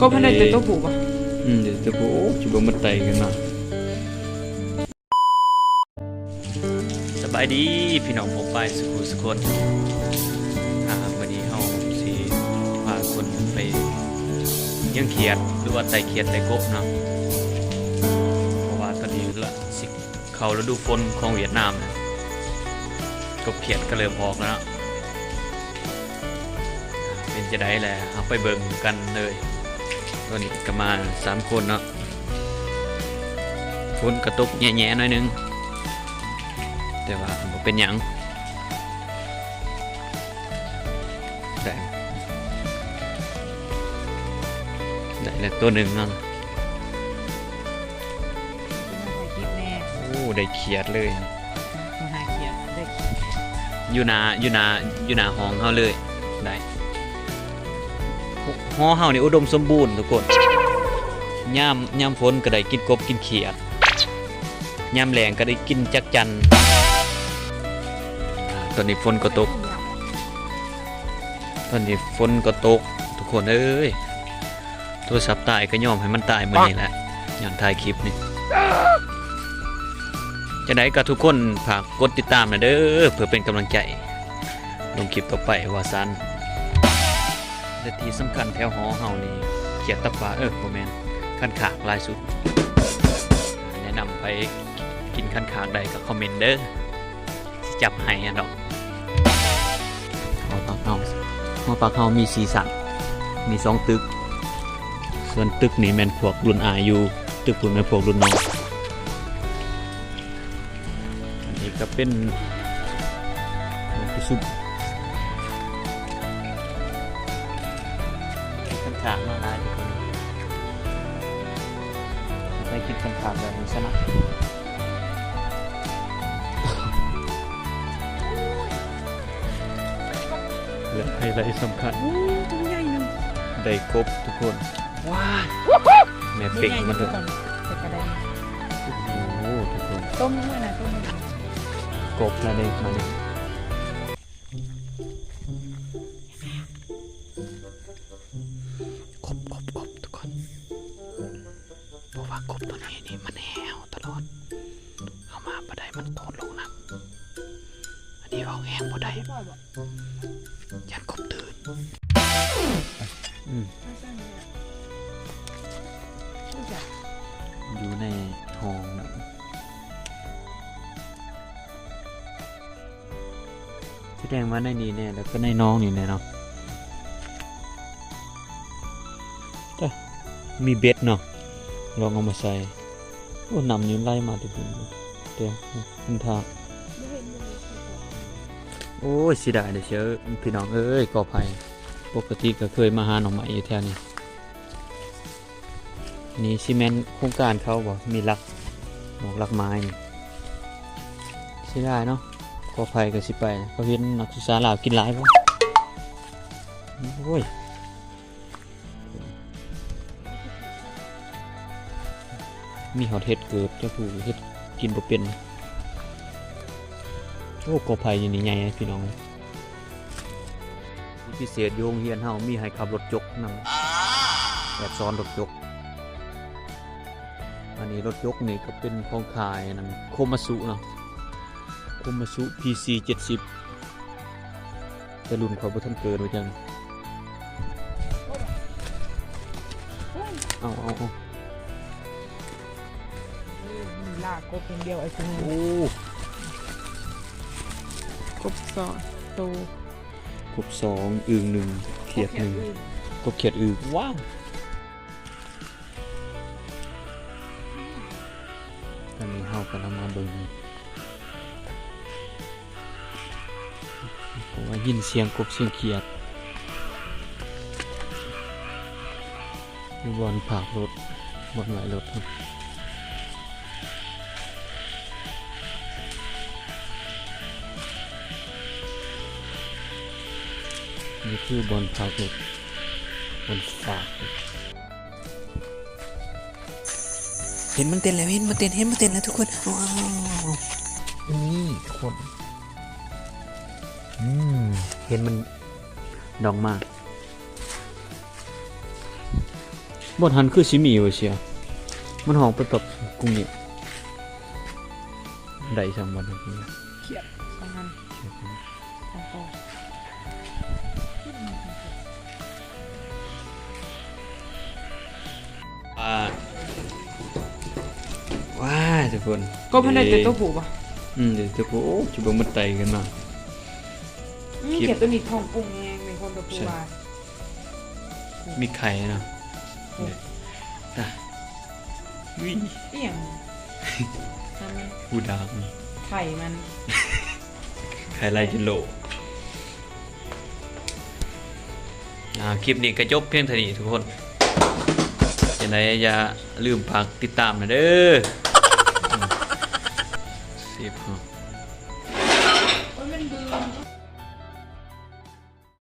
ก็พันได้แต่ตัวผูกอะอืมเดี๋ยวจะโอ้จะบ่มันไตกันมาสบายดีพี่น้องผมไปสุขุสุคนอ่าวันนี้เฮาสิพาคนไปเลี้ยังเขียดหรือว่าไต่เขียดไต่กบเนาะเพราะว่าตอนนี้ละสิเข้าฤดูฝนของเวียดนามนะกบเขียดก็เริ่มออกแล้วเนาะเป็นจะได้แหละเอาไปเบิ่งกันเลยต อนนี้ก็มาสามคนเนาะฝนกระตกแง่ๆหน่อยนึง แต่ว่าบ่เป็นหยังได้ได้แล้วตัวหนึ่งเนาะคิดแน่โอ้ได้เขียดเลยมาหาเขียนได้อยู่หนาอยู่หนาอยู่หนาห้องเฮาเลยได้ หอเฮานี่อุดมสมบูรณ์ทุกคนยามยามฝนก็ได้กินกบกินเขียดยามแรงก็ได้กินจักจันอ่าตอนนี้ฝนก็ตก ตอนนี้ฝนก็ตก ทุกคนเอ้ยโทรศัพท์ตายก็ยอมให้มันตายมื้อนี้แหละย้อนถ่ายคลิปนี่จะได้กับทุกคนฝากกดติดตามนะเด้อเพื่อเป็นกำลังใจลงคลิปต่อไปว่าซัน และที่สำคัญแถวหอเฮานี่เขียดตะปาเออบ่แม่นคันขากลายสุด แนะนำไปกินคันขากใดก็คอมเมนต์เด้อสิจับให้อะดอกหอปากเฮาหอปากเฮามีสีสันมีสองตึก ส่วนตึกนี่แม่นพวกรุ่นอาอยู่ตึกพุ่นแม่นพวกรุ่นน้องอันนี้ก็เป็นไปซุป ขันขากมาหลายทุกคนไปกินขันขากแบบนี้ซะนะและไฮไลท์สำคัญโอ้ตัวใหญ่หนึ่งได้ครบทุกคนว้าแม่เป็กมันเถอะแต่กระไดโอ้โหทุกคนต้มด้วยนะต้มด้วยกบแล้วเนี่ยมาเนี่ย มันแหวตลอดเอามาบ่ได้มันโตนลงน้ำอันนี้ออกแหงบ่ได้ยันกบตื่นอยู่ในห้องนะแสดงว่าในนี้แน่แล้วก็ในน้องนี่แน่เนาะจ้ะมีเบ็ดเนาะลองเอามาใส่ โอ้นำยืนไล่มาทุกคนเดี๋ยวคุณทาโอ้ยสิได้เดี๋ยวเชื่อพี่น้องเอ้ยกอภัยปกติก็เคยมาหาหน่อไม้อยู่แถวนี้นี่ซีเมนต์โครงการเขาบอกมีหลักบอกหลักไม้นี่สิได้เนาะขอภัยก็สิไปเขาเห็นนักศึกษาลาวกินหลายบ่โอ้ย มีหอดเห็ดเกิดเจ้าผู้เห็ดกินบ่เป็นโอ้ขอภัยยู่นี่ใหญ่พี่น้องพิเศษโยงเฮียนเฮามีให้ขับรถจกนำแบบซ้อนรถจก อันนี้รถยกนี่ก็เป็นของขายนั่นโคมาสุเนาะโคมาสุ PC 70แต่รุ่นเขาบ่ทันเกิดไว้จังเอาเอาเอา ลากกบเป็นเดียวไอ้ตัวนี้โอ้กบสองโตกบสองอึ่งหนึ่งเขียดหนึ่งกบเขียดอึ่งว้าวตอนนี้เฮากำลังมาเบิ่งผมว่ายินเสียงกบเสียงเขียดอยู่บอนผากรถบอนไหลรถครับ นี่คือบอลพากุดบอลฝากเห็นมันเต้นแล้วเห็นมันเต้นเห็นมันเต้นแล้วทุกคนว้าวนี่ทุกคนอืมเห็นมันดองมากบ่ทันคือสิมีว่าเชียวมันห้องไปแบบกุ้งเหนียวได้ช่างบ่ทันนี่เขียดสองอัน คน ก็มันได้แต่ตัวผูป่ะอืมเดี๋ยวจะพูโอ้จะเบิ่งมันไตกันมาอืมเขียดเขียดตัวนี้ทองปรุงเองเป็นคนตัวผูใช่ว่ามีไข่เนาะเนี่ยอะวิเอี่ยงทำไมผู้ดามไข่มัน ไข่ไลจิโลอ่าคลิปนี้ก็จบเพียงเท่านี้ทุกคนยังไงอย่าลืมฝากติดตามนะเด้อ April.